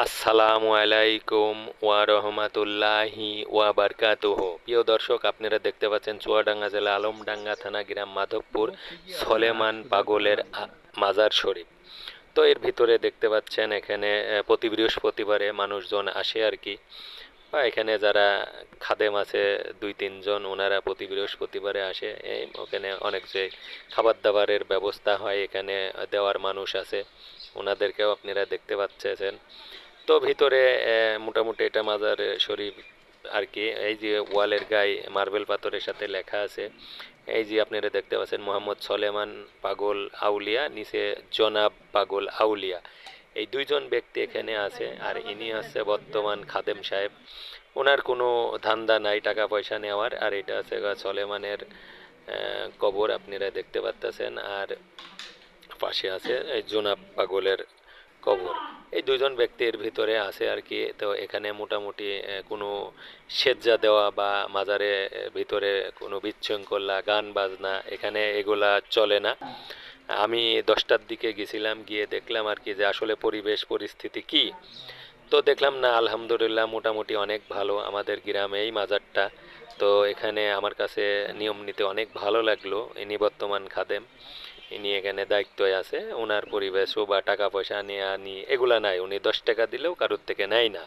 আসসালামু আলাইকুম ওয়া রহমাতুল্লাহি ওয়া বারকাতুহ। প্রিয় দর্শক, আপনারা দেখতে পাচ্ছেন চুয়াডাঙ্গা জেলা আলমডাঙ্গা থানা গ্রাম মাধবপুর, সলেমান পাগলের মাজার শরীফ। তো এর ভিতরে দেখতে পাচ্ছেন এখানে প্রতি বৃহস্পতিবারে মানুষজন আসে আর কি। বা এখানে যারা খাদেম আছে, দুই, তিনজন, ওনারা প্রতি বৃহস্পতিবারে আসে। এই ওখানে অনেক যে খাবার দাবারের ব্যবস্থা হয়, এখানে দেওয়ার মানুষ আছে। ওনাদেরকেও আপনারা দেখতে পাচ্ছেন। তো ভিতরে মোটামুটি এটা মাজার শরীফ আর কি। এই যে ওয়ালের গায়ে মার্বেল পাথরের সাথে লেখা আছে, এই যে আপনারা দেখতে পাচ্ছেন মোহাম্মদ সলেমান পাগল আউলিয়া, নিচে জনাব পাগল আউলিয়া। এই দুইজন ব্যক্তি এখানে আছে আর ইনি হচ্ছে বর্তমান খাদেম সাহেব। ওনার কোনো ধান্দা নাই, টাকা পয়সা নেওয়ার, আর এটা আছে সলেমানের কবর, আপনারা দেখতে পাচ্ছেন আর পাশে আছে জোনাব পাগলের কবর। এই দুজন ব্যক্তির ভিতরে আছে আর কি, তো এখানে মোটামুটি কোনো সেজ্জা দেওয়া বা মাজারে ভিতরে কোনো বিশৃঙ্খলা, গান বাজনা এখানে এগুলা চলে না। আমি দশটার দিকে গেছিলাম, গিয়ে দেখলাম আর কি যে আসলে পরিবেশ, পরিস্থিতি কি। তো দেখলাম, না, আলহামদুলিল্লাহ মোটামুটি অনেক ভালো, আমাদের গ্রামে এই মাজারটা। তো এখানে আমার কাছে নিয়ম নিতে অনেক ভালো লাগল, ইনি বর্তমান খাদেম। ইনি এখানে দায়িত্বে আছে। ওনার পরিবেশও বা টাকা পয়সা নিয়ে আনি, এগুলা নাই। উনি দশ টাকা দিলেও কারোর থেকে নেয় না।